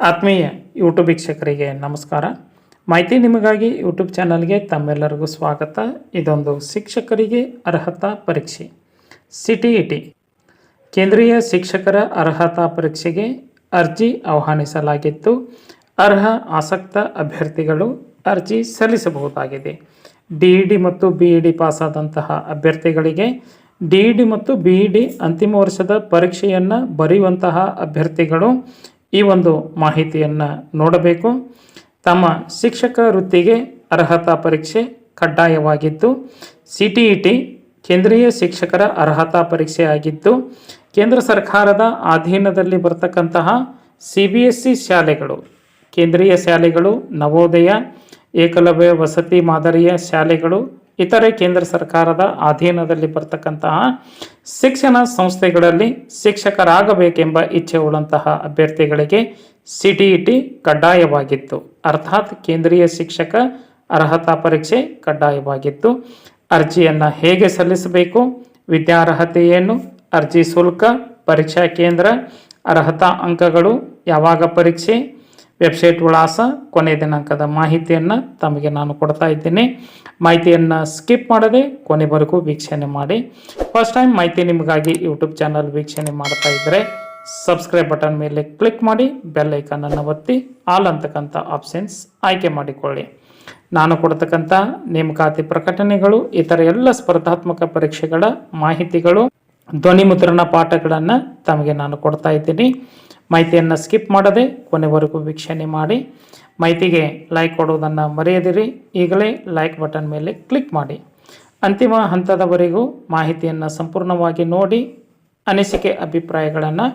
ಆತ್ಮೀಯ ಯೂಟ್ಯೂಬ್ ವೀಕ್ಷಕರಿಗೆ ನಮಸ್ಕಾರ. ಮಾಹಿತಿ ನಿಮಗಾಗಿ ಯೂಟ್ಯೂಬ್ ಚಾನಲ್ಗೆ ತಮ್ಮೆಲ್ಲರಿಗೂ ಸ್ವಾಗತ. ಇದೊಂದು ಶಿಕ್ಷಕರಿಗೆ ಅರ್ಹತಾ ಪರೀಕ್ಷೆ. ಸಿ ಇ ಟಿ ಕೇಂದ್ರೀಯ ಶಿಕ್ಷಕರ ಅರ್ಹತಾ ಪರೀಕ್ಷೆಗೆ ಅರ್ಜಿ ಆಹ್ವಾನಿಸಲಾಗಿತ್ತು. ಅರ್ಹ ಆಸಕ್ತ ಅಭ್ಯರ್ಥಿಗಳು ಅರ್ಜಿ ಸಲ್ಲಿಸಬಹುದಾಗಿದೆ. ಡಿ ಇ ಡಿ ಮತ್ತು ಬಿ ಇ ಡಿ ಪಾಸಾದಂತಹ ಅಭ್ಯರ್ಥಿಗಳಿಗೆ ಡಿ ಇ ಡಿ ಮತ್ತು ಬಿ ಇ ಡಿ ಅಂತಿಮ ವರ್ಷದ ಪರೀಕ್ಷೆಯನ್ನು ಬರೆಯುವಂತಹ ಅಭ್ಯರ್ಥಿಗಳು ಈ ಒಂದು ಮಾಹಿತಿಯನ್ನು ನೋಡಬೇಕು. ತಮ್ಮ ಶಿಕ್ಷಕ ವೃತ್ತಿಗೆ ಅರ್ಹತಾ ಪರೀಕ್ಷೆ ಕಡ್ಡಾಯವಾಗಿದ್ದು ಸಿ ಟಿ ಇ ಟಿ ಕೇಂದ್ರೀಯ ಶಿಕ್ಷಕರ ಅರ್ಹತಾ ಪರೀಕ್ಷೆ ಆಗಿದ್ದು ಕೇಂದ್ರ ಸರ್ಕಾರದ ಅಧೀನದಲ್ಲಿ ಬರ್ತಕ್ಕಂತಹ ಸಿ ಬಿ ಎಸ್ ಸಿ ಶಾಲೆಗಳು, ಕೇಂದ್ರೀಯ ಶಾಲೆಗಳು, ನವೋದಯ, ಏಕಲವ್ಯ ವಸತಿ ಮಾದರಿಯ ಶಾಲೆಗಳು ಇತರೆ ಕೇಂದ್ರ ಸರ್ಕಾರದ ಅಧೀನದಲ್ಲಿ ಬರ್ತಕ್ಕಂತಹ ಶಿಕ್ಷಣ ಸಂಸ್ಥೆಗಳಲ್ಲಿ ಶಿಕ್ಷಕರಾಗಬೇಕೆಂಬ ಇಚ್ಛೆ ಉಳ್ಳಂತಹ ಅಭ್ಯರ್ಥಿಗಳಿಗೆ ಸಿ ಟಿ ಇ ಟಿ ಕಡ್ಡಾಯವಾಗಿತ್ತು. ಅರ್ಥಾತ್ ಕೇಂದ್ರೀಯ ಶಿಕ್ಷಕ ಅರ್ಹತಾ ಪರೀಕ್ಷೆ ಕಡ್ಡಾಯವಾಗಿತ್ತು. ಅರ್ಜಿಯನ್ನು ಹೇಗೆ ಸಲ್ಲಿಸಬೇಕು? ವಿದ್ಯಾರ್ಹತೆ ಏನು ಅರ್ಜಿ ಶುಲ್ಕ, ಪರೀಕ್ಷಾ ಕೇಂದ್ರ, ಅರ್ಹತಾ ಅಂಕಗಳು, ಯಾವಾಗ ಪರೀಕ್ಷೆ? ವೆಬ್ಸೈಟ್ ವಿಳಾಸ ಕೊನೆಯ ದಿನಾಂಕದ ಮಾಹಿತಿಯನ್ನು ತಮಗೆ ನಾನು ಕೊಡ್ತಾ ಇದ್ದೇನೆ. ಮಾಹಿತಿಯನ್ನು ಸ್ಕಿಪ್ ಮಾಡದೆ ಕೊನೆವರೆಗೂ ವೀಕ್ಷಣೆ ಮಾಡಿ. ಫಸ್ಟ್ ಟೈಮ್ ಮಾಹಿತಿ ನಿಮಗಾಗಿ ಯೂಟ್ಯೂಬ್ ಚಾನಲ್ ವೀಕ್ಷಣೆ ಮಾಡ್ತಾ ಇದ್ದರೆ ಸಬ್ಸ್ಕ್ರೈಬ್ ಬಟನ್ ಮೇಲೆ ಕ್ಲಿಕ್ ಮಾಡಿ, ಬೆಲ್ ಐಕನನ್ನು ಒತ್ತಿ, ಆಲ್ ಅಂತಕ್ಕಂಥ ಆಪ್ಷನ್ಸ್ ಆಯ್ಕೆ ಮಾಡಿಕೊಳ್ಳಿ. ನಾನು ಕೊಡ್ತಕ್ಕಂಥ ನೇಮಕಾತಿ ಪ್ರಕಟಣೆಗಳು, ಇತರ ಎಲ್ಲ ಸ್ಪರ್ಧಾತ್ಮಕ ಪರೀಕ್ಷೆಗಳ ಮಾಹಿತಿಗಳು ಧ್ವನಿ ಮುದ್ರಣ ಪಾಠಗಳನ್ನು ತಮಗೆ ನಾನು ಕೊಡ್ತಾ ಇದ್ದೀನಿ. ಮಾಹಿತಿಯನ್ನು ಸ್ಕಿಪ್ ಮಾಡದೆ ಕೊನೆವರೆಗೂ ವೀಕ್ಷಣೆ ಮಾಡಿ. ಮಾಹಿತಿಗೆ ಲೈಕ್ ಕೊಡುವುದನ್ನು ಮರೆಯದಿರಿ. ಈಗಲೇ ಲೈಕ್ ಬಟನ್ ಮೇಲೆ ಕ್ಲಿಕ್ ಮಾಡಿ. ಅಂತಿಮ ಹಂತದವರೆಗೂ ಮಾಹಿತಿಯನ್ನು ಸಂಪೂರ್ಣವಾಗಿ ನೋಡಿ ಅನಿಸಿಕೆ ಅಭಿಪ್ರಾಯಗಳನ್ನು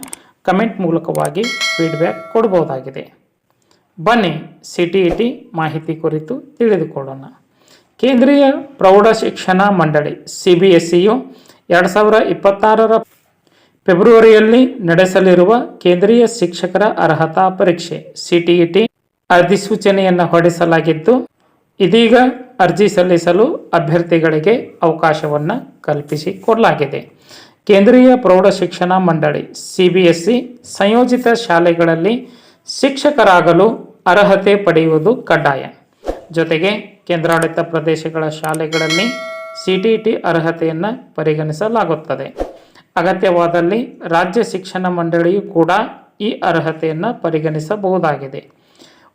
ಕಮೆಂಟ್ ಮೂಲಕವಾಗಿ ಫೀಡ್ಬ್ಯಾಕ್ ಕೊಡ್ಬೋದಾಗಿದೆ. ಬನ್ನಿ ಸಿ ಟಿ ಇ ಟಿ ಮಾಹಿತಿ ಕುರಿತು ತಿಳಿದುಕೊಳ್ಳೋಣ. ಕೇಂದ್ರೀಯ ಪ್ರೌಢ ಶಿಕ್ಷಣ ಮಂಡಳಿ ಸಿ ಬಿ ಎಸ್ ಸಿಯು ಎರಡು ಸಾವಿರ ಇಪ್ಪತ್ತಾರರ ಫೆಬ್ರವರಿಯಲ್ಲಿ ನಡೆಸಲಿರುವ ಕೇಂದ್ರೀಯ ಶಿಕ್ಷಕರ ಅರ್ಹತಾ ಪರೀಕ್ಷೆ ಸಿಟಿಇಟಿ ಅಧಿಸೂಚನೆಯನ್ನು ಹೊರಡಿಸಲಾಗಿದ್ದು, ಇದೀಗ ಅರ್ಜಿ ಸಲ್ಲಿಸಲು ಅಭ್ಯರ್ಥಿಗಳಿಗೆ ಅವಕಾಶವನ್ನು ಕಲ್ಪಿಸಿಕೊಡಲಾಗಿದೆ ಕೇಂದ್ರೀಯ ಪ್ರೌಢ ಶಿಕ್ಷಣ ಮಂಡಳಿ, ಸಿ ಸಂಯೋಜಿತ ಶಾಲೆಗಳಲ್ಲಿ ಶಿಕ್ಷಕರಾಗಲು ಅರ್ಹತೆ ಪಡೆಯುವುದು ಕಡ್ಡಾಯ. ಜೊತೆಗೆ ಕೇಂದ್ರಾಡಳಿತ ಪ್ರದೇಶಗಳ ಶಾಲೆಗಳಲ್ಲಿ ಸಿ ಟಿ ಟಿ ಅರ್ಹತೆಯನ್ನು ಪರಿಗಣಿಸಲಾಗುತ್ತದೆ. ಅಗತ್ಯವಾದಲ್ಲಿ ರಾಜ್ಯ ಶಿಕ್ಷಣ ಮಂಡಳಿಯು ಕೂಡ ಈ ಅರ್ಹತೆಯನ್ನು ಪರಿಗಣಿಸಬಹುದಾಗಿದೆ.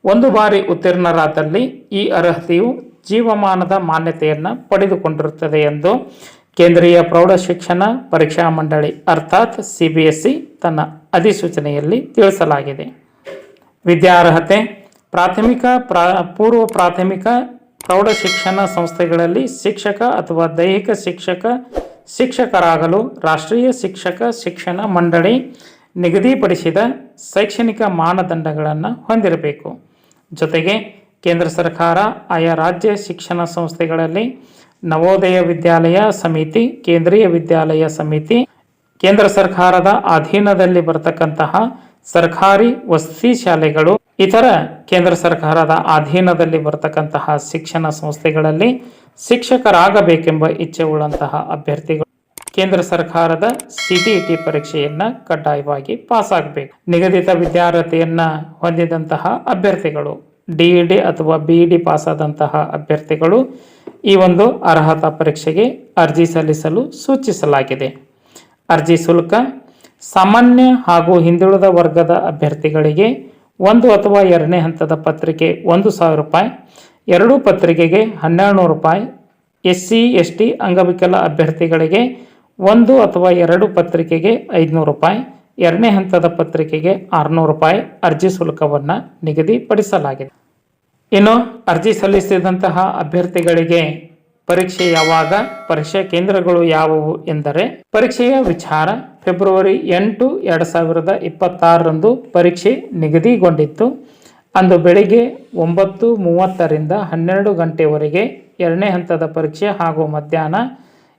ಒಂದು ಬಾರಿ ಉತ್ತೀರ್ಣರಾದಲ್ಲಿ ಈ ಅರ್ಹತೆಯು ಜೀವಮಾನದ ಮಾನ್ಯತೆಯನ್ನು ಪಡೆದುಕೊಂಡಿರುತ್ತದೆ ಎಂದು ಕೇಂದ್ರೀಯ ಪ್ರೌಢಶಿಕ್ಷಣ ಪರೀಕ್ಷಾ ಮಂಡಳಿ ಅರ್ಥಾತ್ ಸಿ ಬಿ ಎಸ್ ಸಿ ತನ್ನ ಅಧಿಸೂಚನೆಯಲ್ಲಿ ತಿಳಿಸಲಾಗಿದೆ. ವಿದ್ಯಾರ್ಹತೆ ಪ್ರಾಥಮಿಕ, ಪ್ರಾ, ಪೂರ್ವ ಪ್ರಾಥಮಿಕ ಪ್ರೌಢ ಶಿಕ್ಷಣ ಸಂಸ್ಥೆಗಳಲ್ಲಿ ಶಿಕ್ಷಕ ಅಥವಾ ದೈಹಿಕ ಶಿಕ್ಷಕ, ಶಿಕ್ಷಕರಾಗಲು ರಾಷ್ಟ್ರೀಯ ಶಿಕ್ಷಕ ಶಿಕ್ಷಣ ಮಂಡಳಿ ನಿಗದಿಪಡಿಸಿದ ಶೈಕ್ಷಣಿಕ ಮಾನದಂಡಗಳನ್ನು ಹೊಂದಿರಬೇಕು. ಜೊತೆಗೆ ಕೇಂದ್ರ ಸರ್ಕಾರ ಆಯಾ ರಾಜ್ಯ ಶಿಕ್ಷಣ ಸಂಸ್ಥೆಗಳಲ್ಲಿ ನವೋದಯ ವಿದ್ಯಾಲಯ ಸಮಿತಿ, ಕೇಂದ್ರೀಯ ವಿದ್ಯಾಲಯ ಸಮಿತಿ, ಕೇಂದ್ರ ಸರ್ಕಾರದ ಅಧೀನದಲ್ಲಿ ಬರತಕ್ಕಂತಹ ಸರ್ಕಾರಿ ವಸತಿ ಶಾಲೆಗಳು ಇತರ ಕೇಂದ್ರ ಸರ್ಕಾರದ ಅಧೀನದಲ್ಲಿ ಬರತಕ್ಕಂತಹ ಶಿಕ್ಷಣ ಸಂಸ್ಥೆಗಳಲ್ಲಿ ಶಿಕ್ಷಕರಾಗಬೇಕೆಂಬ ಇಚ್ಛೆ ಉಳ್ಳಂತಹ ಅಭ್ಯರ್ಥಿಗಳು ಕೇಂದ್ರ ಸರ್ಕಾರದ ಸಿ ಟಿ ಇ ಟಿ ಪರೀಕ್ಷೆಯನ್ನು ಕಡ್ಡಾಯವಾಗಿ ಪಾಸ್ ಆಗಬೇಕು ನಿಗದಿತ ವಿದ್ಯಾರ್ಹತೆಯನ್ನು ಹೊಂದಿದಂತಹ ಅಭ್ಯರ್ಥಿಗಳು, ಡಿ ಇ ಡಿ ಅಥವಾ ಬಿ ಇ ಡಿ ಪಾಸಾದಂತಹ ಅಭ್ಯರ್ಥಿಗಳು ಈ ಒಂದು ಅರ್ಹತಾ ಪರೀಕ್ಷೆಗೆ ಅರ್ಜಿ ಸಲ್ಲಿಸಲು ಸೂಚಿಸಲಾಗಿದೆ. ಅರ್ಜಿ ಶುಲ್ಕ, ಸಾಮಾನ್ಯ ಹಾಗೂ ಹಿಂದುಳಿದ ವರ್ಗದ ಅಭ್ಯರ್ಥಿಗಳಿಗೆ ಒಂದು ಅಥವಾ ಎರಡನೇ ಹಂತದ ಪತ್ರಿಕೆ ಒಂದು ಸಾವಿರ ರೂಪಾಯಿ, ಎರಡೂ ಪತ್ರಿಕೆಗೆ ಹನ್ನೆರಡು ನೂರು ರೂಪಾಯಿ ಎಸ್ ಸಿ ಎಸ್ ಟಿ ಅಂಗವಿಕಲ ಅಭ್ಯರ್ಥಿಗಳಿಗೆ ಒಂದು ಅಥವಾ ಎರಡು ಪತ್ರಿಕೆಗೆ ಐದುನೂರು ರೂಪಾಯಿ, ಎರಡನೇ ಹಂತದ ಪತ್ರಿಕೆಗೆ ಆರುನೂರು ರೂಪಾಯಿ ಅರ್ಜಿ ಶುಲ್ಕವನ್ನು ನಿಗದಿಪಡಿಸಲಾಗಿದೆ. ಇನ್ನು ಅರ್ಜಿ ಸಲ್ಲಿಸಿದಂತಹ ಅಭ್ಯರ್ಥಿಗಳಿಗೆ ಪರೀಕ್ಷೆ ಯಾವಾಗ? ಪರೀಕ್ಷಾ ಕೇಂದ್ರಗಳು ಯಾವುವು ಎಂದರೆ, ಪರೀಕ್ಷೆಯ ವಿಚಾರ ಫೆಬ್ರವರಿ ಎಂಟು ಎರಡು ಸಾವಿರದ ಇಪ್ಪತ್ತಾರರಂದು ಪರೀಕ್ಷೆ ನಿಗದಿಗೊಂಡಿತ್ತು. ಅಂದು ಬೆಳಿಗ್ಗೆ ಒಂಬತ್ತು ಮೂವತ್ತರಿಂದ ಹನ್ನೆರಡು ಗಂಟೆವರೆಗೆ ಎರಡನೇ ಹಂತದ ಪರೀಕ್ಷೆ ಹಾಗೂ ಮಧ್ಯಾಹ್ನ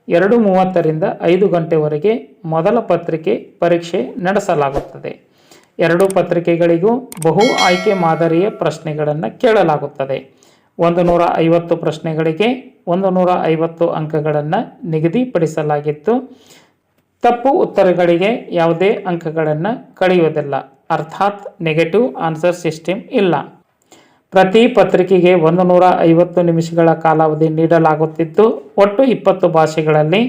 ಎರಡು ಮೂವತ್ತರಿಂದ ಐದು ಗಂಟೆವರೆಗೆ ಮೊದಲ ಪತ್ರಿಕೆ ಪರೀಕ್ಷೆ ನಡೆಸಲಾಗುತ್ತದೆ. ಎರಡು ಪತ್ರಿಕೆಗಳಿಗೂ ಬಹು ಆಯ್ಕೆ ಮಾದರಿಯ ಪ್ರಶ್ನೆಗಳನ್ನು ಕೇಳಲಾಗುತ್ತದೆ. ಒಂದು ನೂರ ಐವತ್ತು ಪ್ರಶ್ನೆಗಳಿಗೆ ಒಂದು ನೂರ ಐವತ್ತು ಅಂಕಗಳನ್ನು ನಿಗದಿಪಡಿಸಲಾಗಿತ್ತು. ತಪ್ಪು ಉತ್ತರಗಳಿಗೆ ಯಾವುದೇ ಅಂಕಗಳನ್ನು ಕಳೆಯುವುದಿಲ್ಲ. ಅರ್ಥಾತ್ ನೆಗೆಟಿವ್ ಆನ್ಸರ್ ಸಿಸ್ಟಮ್ ಇಲ್ಲ. ಪ್ರತಿ ಪತ್ರಿಕೆಗೆ ಒಂದು ನೂರ ಐವತ್ತು ನಿಮಿಷಗಳ ಕಾಲಾವಧಿ ನೀಡಲಾಗುತ್ತಿದ್ದು ಒಟ್ಟು ಇಪ್ಪತ್ತು ಭಾಷೆಗಳಲ್ಲಿ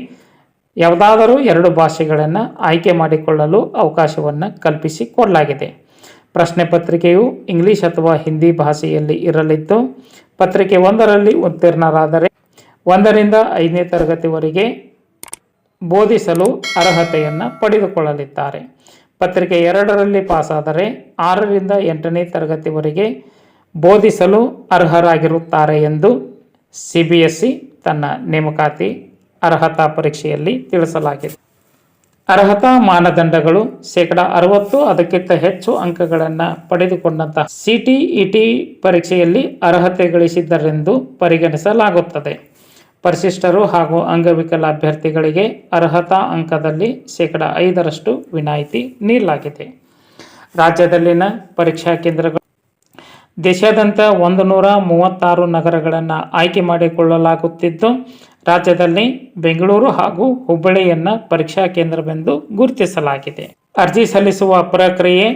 ಯಾವುದಾದರೂ ಎರಡು ಭಾಷೆಗಳನ್ನು ಆಯ್ಕೆ ಮಾಡಿಕೊಳ್ಳಲು ಅವಕಾಶವನ್ನು ಕಲ್ಪಿಸಿಕೊಡಲಾಗಿದೆ ಪ್ರಶ್ನೆ ಪತ್ರಿಕೆಯು ಇಂಗ್ಲಿಷ್ ಅಥವಾ ಹಿಂದಿ ಭಾಷೆಯಲ್ಲಿ ಇರಲಿದ್ದು ಪತ್ರಿಕೆ ಒಂದರಲ್ಲಿ ಉತ್ತೀರ್ಣರಾದರೆ ಒಂದರಿಂದ ಐದನೇ ತರಗತಿವರೆಗೆ ಬೋಧಿಸಲು ಅರ್ಹತೆಯನ್ನು ಪಡೆದುಕೊಳ್ಳಲಿದ್ದಾರೆ. ಪತ್ರಿಕೆ ಎರಡರಲ್ಲಿ ಪಾಸಾದರೆ ಆರರಿಂದ ಎಂಟನೇ ತರಗತಿವರೆಗೆ ಬೋಧಿಸಲು ಅರ್ಹರಾಗಿರುತ್ತಾರೆ ಎಂದು ಸಿ ಬಿ ಎಸ್ ಇ ತನ್ನ ನೇಮಕಾತಿ ಅರ್ಹತಾ ಪರೀಕ್ಷೆಯಲ್ಲಿ ತಿಳಿಸಲಾಗಿದೆ. ಅರ್ಹತಾ ಮಾನದಂಡಗಳು ಶೇಕಡ ಅರವತ್ತು ಅದಕ್ಕಿಂತ ಹೆಚ್ಚು ಅಂಕಗಳನ್ನು ಪಡೆದುಕೊಂಡಂತಹ ಸಿ ಟಿ ಇ ಟಿ ಪರೀಕ್ಷೆಯಲ್ಲಿ ಅರ್ಹತೆ ಗಳಿಸಿದ್ದರೆಂದು ಪರಿಗಣಿಸಲಾಗುತ್ತದೆ. ಪರಿಶಿಷ್ಟರು ಹಾಗೂ ಅಂಗವಿಕಲ ಅಭ್ಯರ್ಥಿಗಳಿಗೆ ಅರ್ಹತಾ ಅಂಕದಲ್ಲಿ ಶೇಕಡ ಐದರಷ್ಟು ವಿನಾಯಿತಿ ನೀಡಲಾಗಿದೆ. ರಾಜ್ಯದಲ್ಲಿನ ಪರೀಕ್ಷಾ ಕೇಂದ್ರಗಳು ದೇಶಾದ್ಯಂತ ಒಂದು ನೂರ ಮೂವತ್ತಾರು ನಗರಗಳನ್ನು ಆಯ್ಕೆ ಮಾಡಿಕೊಳ್ಳಲಾಗುತ್ತಿದ್ದು, ರಾಜ್ಯದಲ್ಲಿ ಬೆಂಗಳೂರು ಹಾಗೂ ಹುಬ್ಬಳ್ಳಿಯನ್ನು ಪರೀಕ್ಷಾ ಕೇಂದ್ರವೆಂದು ಗುರುತಿಸಲಾಗಿದೆ. ಅರ್ಜಿ ಸಲ್ಲಿಸುವ ಪ್ರಕ್ರಿಯೆ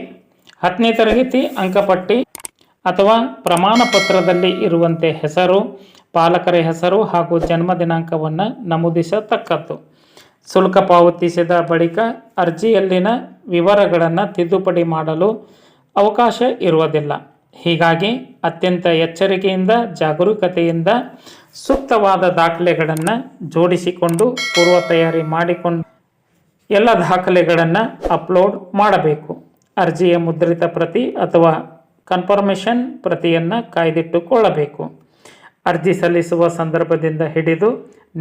ಹತ್ತನೇ ತರಗತಿ, ಅಂಕಪಟ್ಟಿ ಅಥವಾ ಪ್ರಮಾಣ ಪತ್ರದಲ್ಲಿ ಇರುವಂತೆ ಹೆಸರು ಪಾಲಕರ ಹೆಸರು ಹಾಗೂ ಜನ್ಮ ದಿನಾಂಕವನ್ನು ನಮೂದಿಸತಕ್ಕದ್ದು. ಶುಲ್ಕ ಪಾವತಿಸಿದ ಬಳಿಕ ಅರ್ಜಿಯಲ್ಲಿನ ವಿವರಗಳನ್ನು ತಿದ್ದುಪಡಿ ಮಾಡಲು ಅವಕಾಶ ಇರುವುದಿಲ್ಲ. ಹೀಗಾಗಿ ಅತ್ಯಂತ ಎಚ್ಚರಿಕೆಯಿಂದ, ಜಾಗರೂಕತೆಯಿಂದ ಸೂಕ್ತವಾದ ದಾಖಲೆಗಳನ್ನು ಜೋಡಿಸಿಕೊಂಡು, ಪೂರ್ವ ತಯಾರಿ ಮಾಡಿಕೊಂಡು ಎಲ್ಲ ದಾಖಲೆಗಳನ್ನು ಅಪ್ಲೋಡ್ ಮಾಡಬೇಕು. ಅರ್ಜಿಯ ಮುದ್ರಿತ ಪ್ರತಿ ಅಥವಾ ಕನ್ಫರ್ಮೇಷನ್ ಪ್ರತಿಯನ್ನು ಕಾಯ್ದಿಟ್ಟುಕೊಳ್ಳಬೇಕು. ಅರ್ಜಿ ಸಲ್ಲಿಸುವ ಸಂದರ್ಭದಿಂದ ಹಿಡಿದು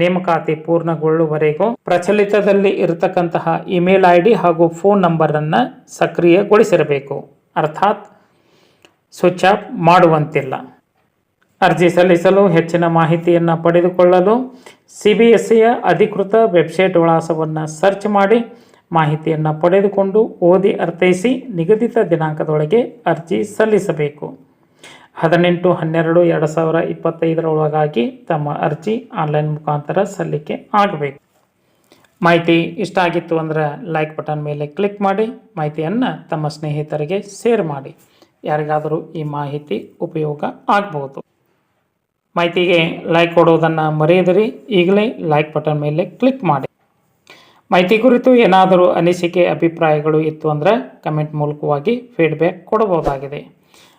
ನೇಮಕಾತಿ ಪೂರ್ಣಗೊಳ್ಳುವವರೆಗೂ ಪ್ರಚಲಿತದಲ್ಲಿ ಇರತಕ್ಕಂತಹ ಇಮೇಲ್ ಐ ಡಿ ಹಾಗೂ ಫೋನ್ ನಂಬರನ್ನು ಸಕ್ರಿಯಗೊಳಿಸಿರಬೇಕು. ಅರ್ಥಾತ್ ಸ್ವಿಚ್ ಆಫ್ ಮಾಡುವಂತಿಲ್ಲ. ಅರ್ಜಿ ಸಲ್ಲಿಸಲು ಹೆಚ್ಚಿನ ಮಾಹಿತಿಯನ್ನು ಪಡೆದುಕೊಳ್ಳಲು ಸಿ ಬಿ ಎಸ್ ಸಿಯ ಅಧಿಕೃತ ವೆಬ್ಸೈಟ್ ವಿಳಾಸವನ್ನು ಸರ್ಚ್ ಮಾಡಿ ಮಾಹಿತಿಯನ್ನು ಪಡೆದುಕೊಂಡು ಓದಿ ಅರ್ಥೈಸಿ ನಿಗದಿತ ದಿನಾಂಕದೊಳಗೆ ಅರ್ಜಿ ಸಲ್ಲಿಸಬೇಕು. ಹದಿನೆಂಟು, ಹನ್ನೆರಡು, ಎರಡು ಸಾವಿರ ಇಪ್ಪತ್ತೈದರ ಒಳಗಾಗಿ ತಮ್ಮ ಅರ್ಜಿ ಆನ್ಲೈನ್ ಮುಖಾಂತರ ಸಲ್ಲಿಕೆ ಆಗಬೇಕು. ಮಾಹಿತಿ ಇಷ್ಟ ಆಗಿತ್ತು ಅಂದರೆ ಲೈಕ್ ಬಟನ್ ಮೇಲೆ ಕ್ಲಿಕ್ ಮಾಡಿ, ಮಾಹಿತಿಯನ್ನು ತಮ್ಮ ಸ್ನೇಹಿತರಿಗೆ ಶೇರ್ ಮಾಡಿ. ಯಾರಿಗಾದರೂ ಈ ಮಾಹಿತಿ ಉಪಯೋಗ ಆಗ್ಬೋದು. ಮಾಹಿತಿಗೆ ಲೈಕ್ ಕೊಡೋದನ್ನು ಮರೆಯದಿರಿ, ಈಗಲೇ ಲೈಕ್ ಬಟನ್ ಮೇಲೆ ಕ್ಲಿಕ್ ಮಾಡಿ. ಮಾಹಿತಿ ಕುರಿತು ಏನಾದರೂ ಅನಿಸಿಕೆ, ಅಭಿಪ್ರಾಯಗಳು ಇತ್ತು ಅಂದರೆ ಕಮೆಂಟ್ ಮೂಲಕವಾಗಿ ಫೀಡ್ಬ್ಯಾಕ್ ಕೊಡಬಹುದಾಗಿದೆ.